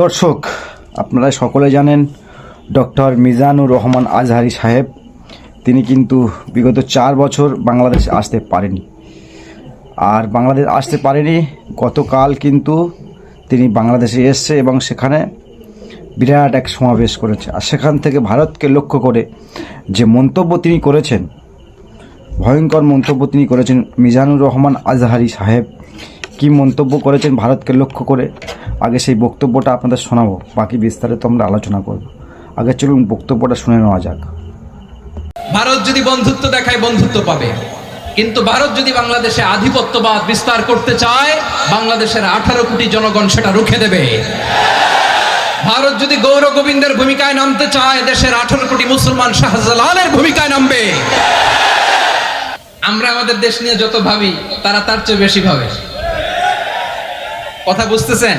দর্শক, আপনারা সকলে জানেন ডক্টর মিজানুর রহমান আজহারি সাহেব। তিনি কিন্তু বিগত চার বছর বাংলাদেশে আসতে পারেনি। আর বাংলাদেশ আসতে পারেনি, গতকাল কিন্তু তিনি বাংলাদেশে এসছে এবং সেখানে বিরাট এক সমাবেশ করেছে। আর সেখান থেকে ভারতকে লক্ষ্য করে যে মন্তব্য তিনি করেছেন, ভয়ঙ্কর মন্তব্য তিনি করেছেন মিজানুর রহমান আজহারি সাহেব। কি মন্তব্য করেছেন ভারতকে লক্ষ্য করে? আগে সেই বক্তব্যটা আপনাদের শোনাবো, বাকি বিস্তারিত আমরা আলোচনা করব। আগে চলুন বক্তব্যটা শুনে নেওয়া যাক। ভারত যদি বন্ধুত্ব দেখায়, বন্ধুত্ব পাবে। কিন্তু ভারত যদি বাংলাদেশে আধিপত্যবাদ বিস্তার করতে চায়, বাংলাদেশের আঠারো কোটি জনগণ সেটা রুখে দেবে। ভারত যদি গৌর গোবিন্দের ভূমিকায় নামতে চায়, দেশের আঠারো কোটি মুসলমান শাহজালালের ভূমিকায় নামবে। আমরা আমাদের দেশ নিয়ে যত ভাবি, তারা তার চেয়ে বেশি ভাবে। কথা বুঝতেছেন?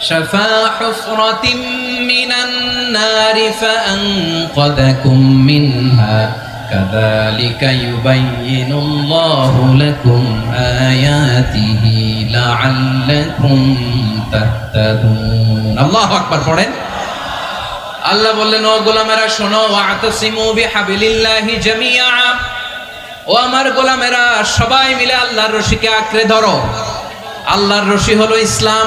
شفا حفرة من النار فأنقذكم منها كذلك يبين الله لكم آياته لعلكم تهتدون الله أكبر পড়েন আল্লাহ বললেন ও গোলামেরা শোনো ওয়াতাসিমু বিহাবিলিল্লাহি জামিআ ও আমার গোলামেরা সবাই মিলে আল্লাহর রশিকে আঁকড়ে ধরো আল্লাহর রশি হলো ইসলাম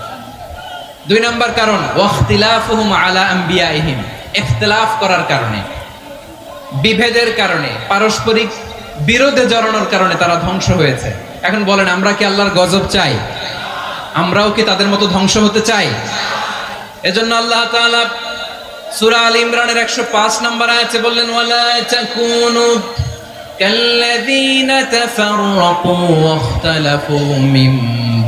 দুই নম্বর কারণ, ওয়াখতিলাফুহুম আলা করার কারণে, বিভেদের কারণে, পারস্পরিক বিরোধে জড়ানোর কারণে তারা ধ্বংস হয়েছে। এখন বলেন, আমরা কি আল্লাহর গজব চাই? আমরাও কি তাদের মতো ধ্বংস হতে চাই? এজন্য আল্লাহ সুরা আল ইমরানের 105 নম্বর আছে বললেন, ওয়ালা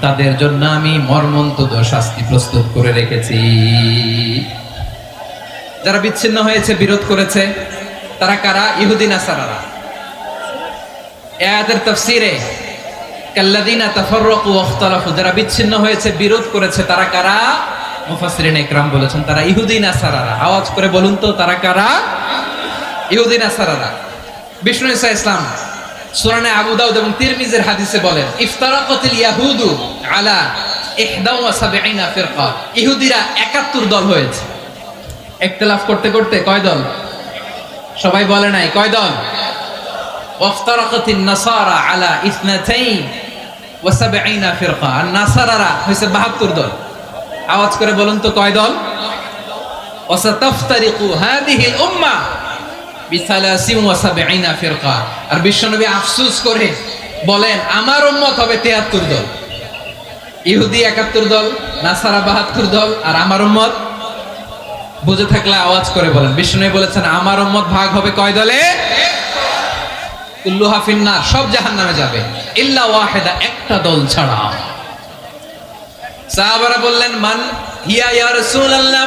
তাদের জন্য আমি মর্মন্তুদ শাস্তি প্রস্তুত করে রেখেছি। যারা বিচ্ছিন্ন হয়েছে, বিরোধ করেছে, তারা কারা? ইহুদি নাসারারা এ আয়াতের তাফসীরে বিচ্ছিন্ন হয়েছে, বিরোধ করেছে, তারা কারা? বলেছেন, তারা আওয়াজ করে বলুন তো, তারা কারা? বিষ্ণু ইসা ইসলাম সুরানে আবু দাউদ এবং তিরমিজের হাদিসে বলেন, ইফতারাকাতিল ইয়াহুদু আলা ইহদা ওয়া সাবঈনা ফিরকা। ইহুদিরা 71 দল হয়েছে। ইখতিলাফ করতে করতে কয় দল? সবাই বলে নাই, কয় দল? ওয়াফতারাকাতিন নাসারা আলা ইসনাতাইন ওয়া সাবঈনা ফিরকা। আর নাসারারা হইছে 72 দল। আওয়াজ করে বলুন তো কয় দল? ওয়াসাতাফতারিকু হাদিহিল উম্মাহ আর বিশ্বনবী আফসোস করে বলেন, আমার উম্মত হবে 73 দল। ইহুদি 71 দল, নাসারা 72 দল, আর আমার উম্মত বুঝে থাকলে আওয়াজ করে বলেন। বিষ্ণু বলেছেন, আমার উম্মত ভাগ হবে কয় দলে? কুল্লুহা ফিন্নার, সব জাহান্নামে যাবে। ইল্লা ওয়াহিদা, একটা দল ছাড়া। বললেন, মান হিয়া ইয়া রাসূলুল্লাহ?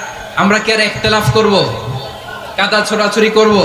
আমরা কি আর একতলাফ করব? কাদা ছোড়াছুরি করব?